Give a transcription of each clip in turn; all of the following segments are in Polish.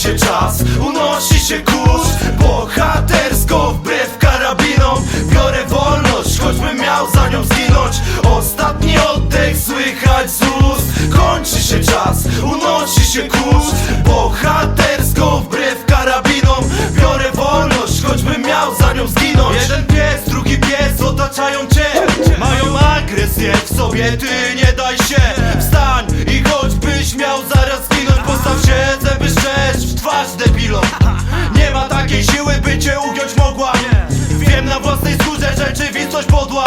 się czas, unosi się kurz. Bohatersko wbrew karabinom. Biorę wolność, choćbym miał za nią zginąć. Ostatni oddech słychać z ust Kończy się czas, unosi się kurz. Bohatersko wbrew karabinom. Biorę wolność, choćbym miał za nią zginąć. Jeden pies, drugi pies otaczają cię. Mają agresję w sobie, ty nie daj się miał zaraz zginąć Postaw się, zęby szczerz w twarz debilom Nie ma takiej siły, by cię ugiąć mogła. Wiem na własnej skórze rzeczywistość podła.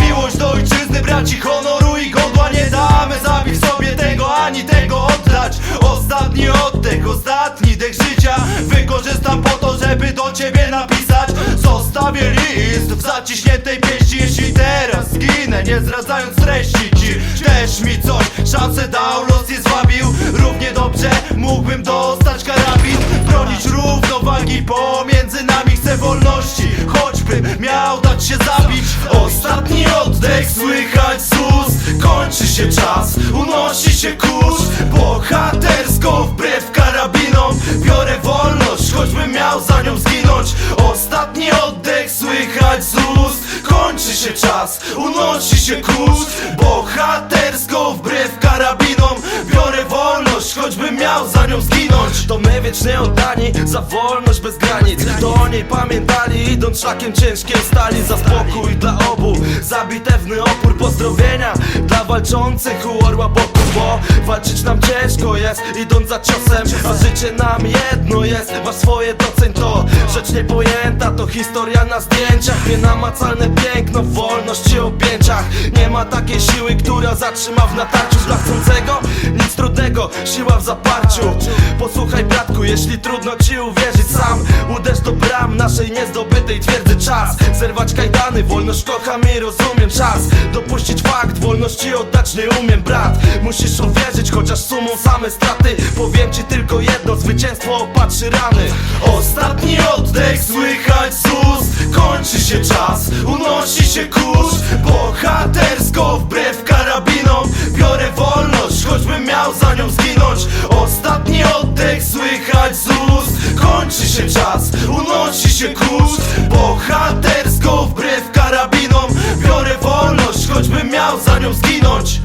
Miłość do ojczyzny, braci, honoru i godła. Nie damy zabić sobie tego, ani tego oddać. Ostatni oddech, ostatni dech życia Wykorzystam po to, żeby do ciebie napisać. Zostawię list w zaciśniętej pieści. Jeśli teraz zginę, nie zdradzając treści Ci też mi coś, szansę dał, los je zwabił. Równie dobrze mógłbym dostać karabin. Bronić równowagi pomiędzy nami. Chcę wolności, choćby miał dać się zabić. Ostatni oddech słychać z ust Kończy się czas, unosi się kurz. Bohatersko wbrew karabinom. Biorę wolność, choćbym miał za nią zginąć. Ostatni oddech słychać z ust Kończy się czas, unosi się kurz Bohatersko za nią zginąć. To my wiecznie oddani za wolność bez granic. To o niej pamiętali idąc szlakiem ciężkiej stali Za spokój dla obu, za bitewny opór Pozdrowienia dla walczących u orła boku Bo walczyć nam ciężko jest idąc za ciosem A życie nam jedno jest, masz swoje doceń to. Rzecz niepojęta to historia na zdjęciach. Nienamacalne piękno, wolność i objęciach. Nie ma takiej siły, która zatrzyma w natarciu Dla chcącego siła w zaparciu. Posłuchaj bratku, jeśli trudno ci uwierzyć sam Uderz do bram naszej niezdobytej twierdzy czas. Zerwać kajdany, wolność kocham i rozumiem czas. Dopuścić fakt, wolności oddać nie umiem brat. Musisz uwierzyć, chociaż sumą same straty. Powiem ci tylko jedno, zwycięstwo opatrzy rany. Ostatni oddech słychać z ust Kończy się czas, unosi się kurz. Bohatersko wbrew choćbym miał za nią zginąć. Ostatni oddech słychać z ust. Kończy się czas, unosi się kurz Bohatersko wbrew karabinom Biorę wolność, choćbym miał za nią zginąć